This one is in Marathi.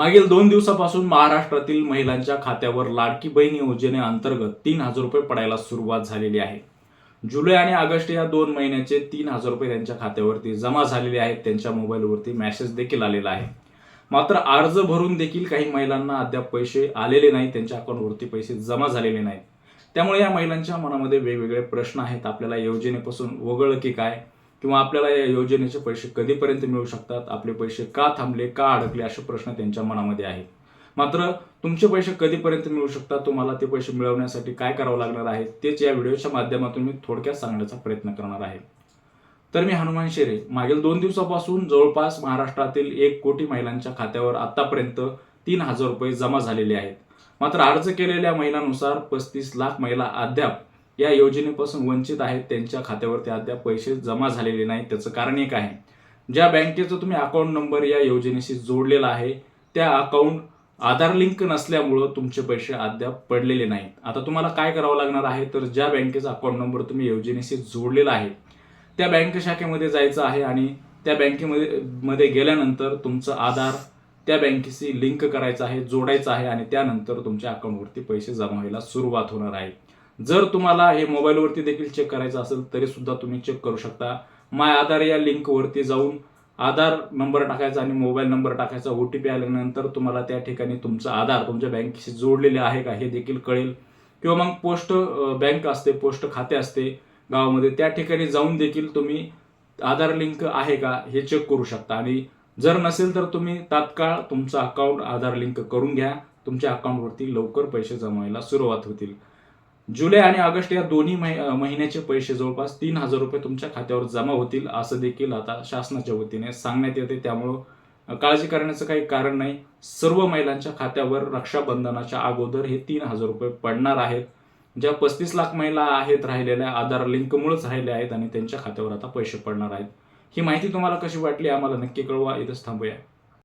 मागील दोन दिवसापासून महाराष्ट्रातील महिलांच्या खात्यावर लाडकी बहीण योजनेअंतर्गत तीन हजार रुपये पडायला सुरुवात झालेली आहे. जुलै आणि ऑगस्ट या दोन महिन्याचे तीन हजार रुपये त्यांच्या खात्यावरती जमा झालेले आहेत. त्यांच्या मोबाईलवरती मेसेज देखील आलेला आहे. मात्र अर्ज भरून देखील काही महिलांना अद्याप पैसे आलेले नाही त्यांच्या अकाउंटवरती पैसे जमा झालेले नाहीत. त्यामुळे या महिलांच्या मनामध्ये वेगवेगळे प्रश्न आहेत. आपल्याला योजनेपासून वगळ की काय? किंवा आपल्याला या योजनेचे पैसे कधीपर्यंत मिळू शकतात? आपले पैसे का थांबले का अडकले असे प्रश्न त्यांच्या मनामध्ये आहेत. मात्र तुमचे पैसे कधीपर्यंत मिळू शकतात? तुम्हाला ते पैसे मिळवण्यासाठी काय करावं लागणार आहे? तेच या व्हिडिओच्या माध्यमातून मी थोडक्यात सांगण्याचा प्रयत्न करणार आहे. तर मी हनुमान शेरे. मागील दोन दिवसापासून जवळपास महाराष्ट्रातील एक कोटी महिलांच्या खात्यावर आतापर्यंत तीन हजार रुपये जमा झालेले आहेत. मात्र अर्ज केलेल्या महिलांनुसार पस्तीस लाख महिला अद्याप या योजनेपासून वंचित आहेत त्यांच्या खात्यावरती अद्याप पैसे जमा झालेले नाहीत त्याचं कारण एक आहे. ज्या बँकेचा तुम्ही अकाउंट नंबर या योजनेशी जोडलेला आहे त्या अकाउंट आधार लिंक नसल्यामुळं तुमचे पैसे अद्याप पडलेले नाहीत. आता तुम्हाला काय करावं लागणार आहे? तर ज्या बँकेचा अकाउंट नंबर तुम्ही योजनेशी जोडलेला आहे त्या बँक शाखेमध्ये जायचं आहे आणि त्या बँकेमध्ये मध्ये गेल्यानंतर तुमचं आधार त्या बँकेशी लिंक करायचं आहे जोडायचं आहे आणि त्यानंतर तुमच्या अकाउंटवरती पैसे जमा व्हायला सुरुवात होणार आहे. जर तुम्हाला हे मोबाईलवरती देखील चेक करायचं असेल तरी सुद्धा तुम्ही चेक करू शकता. माय आधार या लिंकवरती जाऊन आधार नंबर टाकायचा आणि मोबाईल नंबर टाकायचा ओ टी पी आल्यानंतर तुम्हाला त्या ठिकाणी तुमचा आधार तुमच्या बँकेशी जोडलेले आहे का हे देखील कळेल. किंवा मग पोस्ट बँक असते पोस्ट खाते असते गावामध्ये त्या ठिकाणी जाऊन देखील तुम्ही आधार लिंक आहे का हे चेक करू शकता. आणि जर नसेल तर तुम्ही तात्काळ तुमचं अकाउंट आधार लिंक करून घ्या. तुमच्या अकाउंटवरती लवकर पैसे जमायला सुरुवात होतील. जुलै आणि ऑगस्ट या दोन्ही महि- महिन्याचे पैसे जवळपास तीन हजार रुपये तुमच्या खात्यावर जमा होतील असं देखील आता शासनाच्या वतीने सांगण्यात येते. त्यामुळं काळजी करण्याचं काही कारण नाही. सर्व महिलांच्या खात्यावर रक्षाबंधनाच्या अगोदर हे तीन हजार रुपये पडणार आहेत. ज्या पस्तीस लाख महिला आहेत राहिलेल्या आधार लिंकमुळेच राहिल्या आहेत आणि त्यांच्या खात्यावर आता पैसे पडणार आहेत. ही माहिती तुम्हाला कशी वाटली आम्हाला नक्की कळवा. इथंच थांबूया.